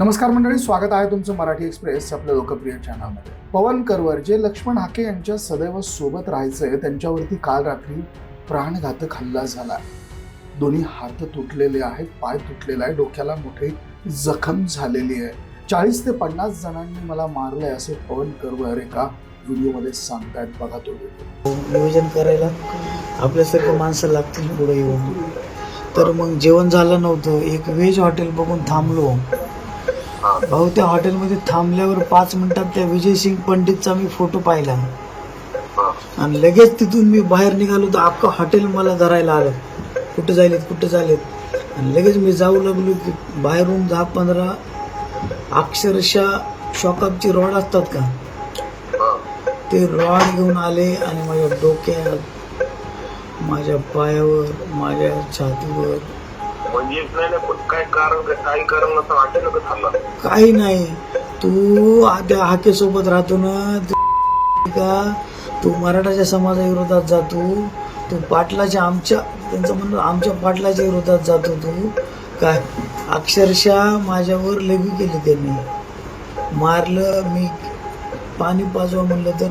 नमस्कार मंडळी स्वागत आहे तुमचं मराठी एक्सप्रेस आपल्या लोकप्रिय चॅनलमध्ये. पवन करवर जे लक्ष्मण हाके यांच्या सदैव सोबत राहायचे त्यांच्यावरती काल रात्री प्राणघातक हल्ला झाला. दोन्ही हात तुटलेले आहेत पाय तुटलेला आहे डोक्याला मोठी जखम झालेली आहे. चाळीस ते पन्नास जणांनी मला मारलंय असे पवन करवर एका व्हिडिओमध्ये सांगतायत बघा तो नियोजन करायला आपल्यासारखं माणसं लागतील पुढे येऊन. तर मग जेवण झालं नव्हतं. एक व्हेज हॉटेल बघून थांबलो. भाऊ त्या हॉटेलमध्ये थांबल्यावर पाच मिनिटात त्या विजय सिंग पंडितचा मी फोटो पाहिला. आणि लगेच तिथून मी बाहेर निघालो तर अख्खं हॉटेल मला धरायला आलं. कुठं जायलेत कुठं जायलेत आणि लगेच मी जाऊ लागलो की बाहेरून दहा पंधरा अक्षरशः शॉकअपची रॉड असतात का? ते रॉड घेऊन आले आणि माझ्या डोक्यात माझ्या पायावर माझ्या छातीवर काही नाही. तू आ- त्या हाकेसोबत राहतो ना तू का? तू मराठाच्या समाजाविरोधात जातो. तू पाटलाच्या आमच्या त्यांचं म्हणणं आमच्या पाटलाच्या विरोधात जातो तू. काय? अक्षरशः माझ्यावर लगू केली त्यांनी. मारलं मी पाणी पाजवा म्हणलं तर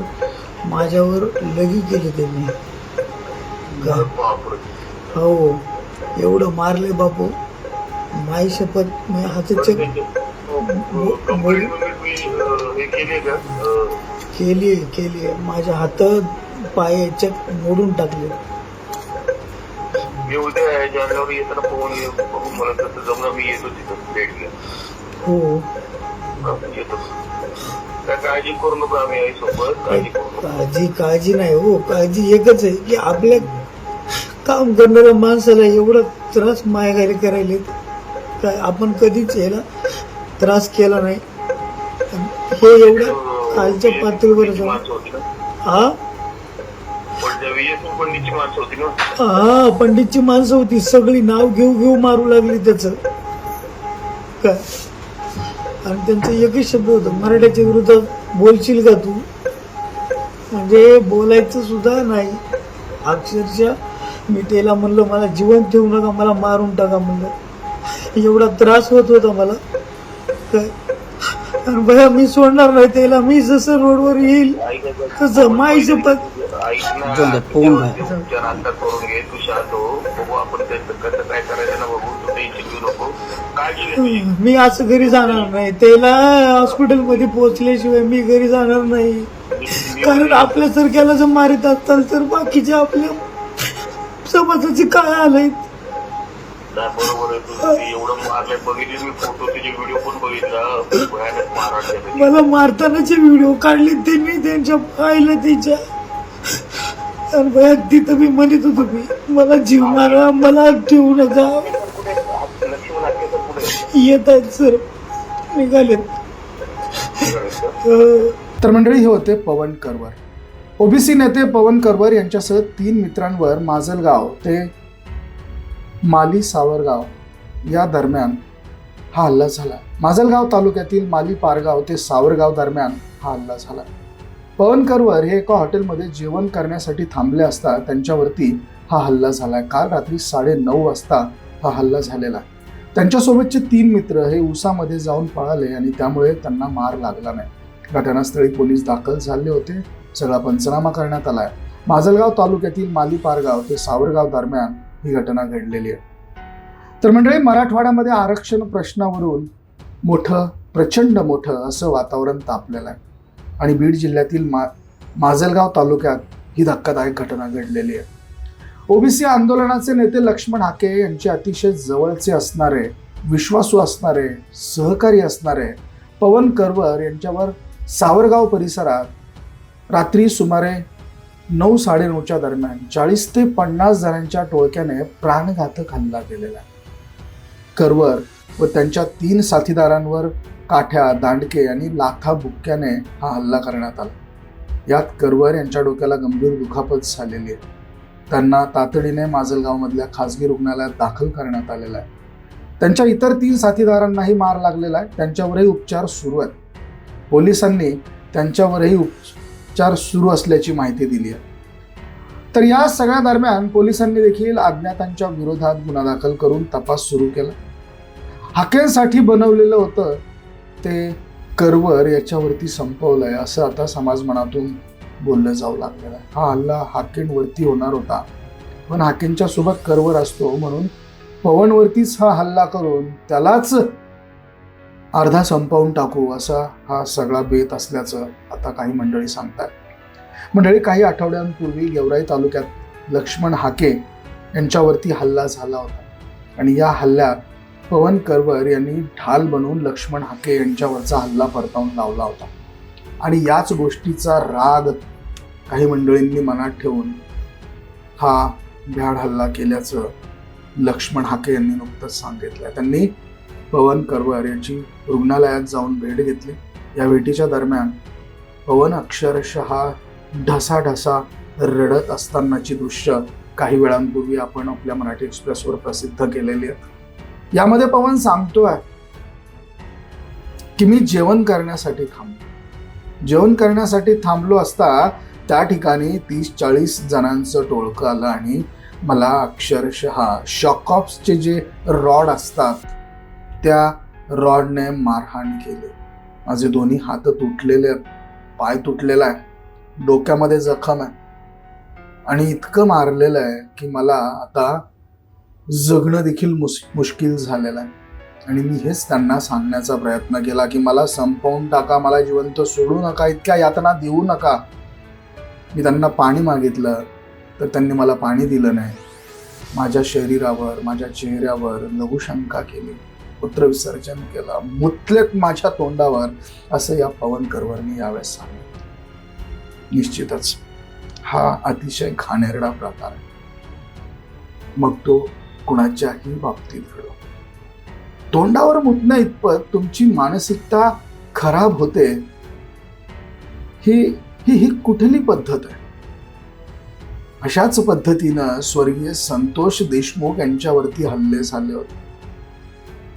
माझ्यावर लगू केली त्यांनी. हो. एवढं मारले बापू. माई शपथ हाताचे मी अं, हे केले केली माझ्या हात पाय चक मोडून टाकले. मी उद्या जानेवारी येताना फोन बघून मला तसं जमलं मी येतो तिथं हो. हा, येतो. काळजी करू नको आम्ही काळजी काळजी काळजी नाही हो काळजी एकच आहे की आपल्या काम करणाऱ्या माणसाला एवढा त्रास मायगारी करायले काय आपण कधीच याला त्रास केला नाही. हे एवढं खालच्या पातळीवर हा पंडितची माणसं होती हा पंडितची माणसं होती. सगळी नाव घेऊ घेऊ मारू लागली त्याच. काय? आणि त्यांचं एकच शब्द होता मराठ्याच्या विरुद्ध बोलशील का तू? म्हणजे बोलायचं सुद्धा नाही. अक्षरशः मी त्याला म्हणलं मला जिवंत ठेवू नका मला मारून टाका म्हणलं. एवढा त्रास होत होता मला. काय आणि भया मी सोडणार नाही त्याला. मी जसं रोडवर येईल तसं माई शपथ उपचार आता करून घे तू. शांत हो बघू आपण कसं काय करायचं ना बघू. तू टेन्शन घेऊ नको. काळजी घे तुझी. मी असं घरी जाणार नाही. त्याला हॉस्पिटलमध्ये पोहोचल्याशिवाय मी घरी जाणार नाही. कारण आपल्यासारख्याला जर मारित असताल तर बाकीच्या आपल्या समाजाचे काय आलंय. नाही, बरोबर आहे तुझं. ते एवढं मारलंय. बघितले मी फोटो तुझे व्हिडिओ पण बघितला. भयानक मारहाण मला मारतानाचे व्हिडिओ काढले त्यांनी त्यांच्या पाहिलं तिच्या. आणि भया तिथं मी म्हणत होतो मी मला जीव मारा मला ठेवू नका. येत आहेत सर. निघालेत. अं, तर मंडळी हे होते पवन करवर. ओबीसी नेते पवन करवर यांच्यासह तीन मित्रांवर माजलगाव ते माली सावरगाव या दरम्यान हा हल्ला झाला. माजलगाव तालुक्यातील माली पारगाव ते सावरगाव दरम्यान हा हल्ला झाला. पवन करवर हे एका हॉटेलमध्ये जेवण करण्यासाठी थांबले असता त्यांच्यावरती हा हल्ला झाला काल रात्री साडे नऊ वाजता हा हल्ला झालेला. त्यांच्यासोबतचे तीन मित्र हे उसामध्ये जाऊन पळाले आणि त्यामुळे त्यांना मार लागला नाही. घटनास्थळी पोलीस दाखल झाले होते. सगळा पंचनामा करण्यात आलाय. माजलगाव तालुक्यातील माली पारगाव ते सावरगाव दरम्यान ही घटना घडलेली आहे. तर मंडळी मराठवाड्यामध्ये आरक्षण प्रश्नावरून मोठं प्रचंड मोठं असं वातावरण तापलेलं आहे. आणि बीड जिल्ह्यातील मा माजलगाव तालुक्यात ही धक्कादायक घटना घडलेली आहे. ओबीसी आंदोलनाचे नेते लक्ष्मण हाके यांचे अतिशय जवळचे असणारे विश्वासू असणारे सहकारी असणारे पवन करवर यांच्यावर सावरगाव परिसरात रात्री सुमारे नऊ साडेनऊच्या दरम्यान चाळीस ते पन्नास जणांच्या टोळक्याने प्राणघातक हल्ला केलेला. आहे करवर व त्यांच्या तीन साथीदारांवर काठ्या दांडके आणि लाथा बुक्क्याने हा हल्ला करण्यात आला. यात करवर यांच्या डोक्याला गंभीर दुखापत झालेली आहे. त्यांना तातडीने माजलगावमधल्या खासगी रुग्णालयात दाखल करण्यात आलेला आहे. त्यांच्या इतर तीन साथीदारांनाही मार लागलेला आहे. त्यांच्यावरही उपचार सुरू आहेत. पोलिसांनी त्यांच्यावरही उपचार सुरू असल्याची माहिती दिली आहे तर या सगळ्या दरम्यान पोलिसांनी देखील अज्ञातांच्या विरोधात गुन्हा दाखल करून तपास सुरू केला. हाकेंसाठी बनवलेलं होतं ते करवर याच्यावरती संपवलंय असं आता समाज मनातून बोललं जाऊ लागलेलं आहे. हा हल्ला हाकेंवरती होणार होता. पण हाकेंच्या सोबत करवर असतो म्हणून पवनवरतीच हा हल्ला करून त्यालाच अर्धा संपवून टाकू असा हा सगळा बेत असल्याचं आता काही मंडळी सांगतात मंडळी काही आठवड्यांपूर्वी गेवराई तालुक्यात लक्ष्मण हाके यांच्यावरती हल्ला झाला होता. आणि या हल्ल्यात पवन करवर यांनी ढाल बनवून लक्ष्मण हाके यांच्यावरचा हल्ला परतावून लावला होता. आणि याच गोष्टीचा राग काही मंडळींनी मनात ठेवून हा भ्याड हल्ला केल्याचं लक्ष्मण हाके यांनी नुकतंच सांगितलं त्यांनी पवन करवर यांची रुग्णालयात जाऊन भेट घेतली. या भेटीच्या दरम्यान पवन अक्षरशः ढसाढसा रडत असतानाची दृश्य काही वेळांपूर्वी आपण आपल्या मराठी एक्सप्रेसवर प्रसिद्ध केलेली आहेत यामध्ये पवन सांगतोय की मी जेवण करण्यासाठी थांबलो. जेवण करण्यासाठी थांबलो असता त्या ठिकाणी तीस चाळीस जणांचं टोळकं आलं आणि मला अक्षरशः शॉकऑप्सचे जे रॉड असतात त्या रॉडने मारहाण केली. माझे दोन्ही हात तुटलेले आहेत पाय तुटलेला आहे. डोक्यामध्ये जखम आहे. आणि इतकं मारलेलं आहे की मला आता जगणं देखील मुस मुश्किल झालेलं आहे. आणि मी हेच त्यांना सांगण्याचा प्रयत्न केला की मला संपवून टाका मला जिवंत सोडू नका इतक्या यातना देऊ नका. मी त्यांना पाणी मागितलं तर त्यांनी मला पाणी दिलं नाही. माझ्या शरीरावर माझ्या चेहऱ्यावर लघुशंका केली. पुत्रविसर्जन केला. मुतलेत माझ्या तोंडावर असं या पवन करवरनी यावेळेस सांगितलं. निश्चितच हा अतिशय घाणेरडा प्रकार आहे. मग तो कुणाच्याही बाबतीत घडो. तोंडावर मुतणं इतपत तुमची मानसिकता खराब होते ही ही ही कुठली पद्धत आहे? अशाच पद्धतीनं स्वर्गीय संतोष देशमुख यांच्यावरती हल्ले झाले होते.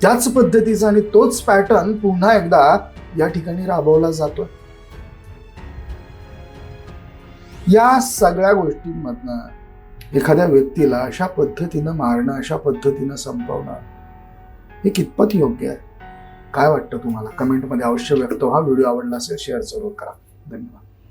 त्याच पद्धतीचा आणि तोच पॅटर्न पुन्हा एकदा या ठिकाणी राबवला जातो या सगळ्या गोष्टींमधनं एखाद्या व्यक्तीला अशा पद्धतीनं मारणं अशा पद्धतीनं संपवणं हे कितपत योग्य आहे? काय वाटतं तुम्हाला? कमेंटमध्ये अवश्य व्यक्त व्हा. व्हिडिओ आवडला असेल शेअर जरूर करा. धन्यवाद.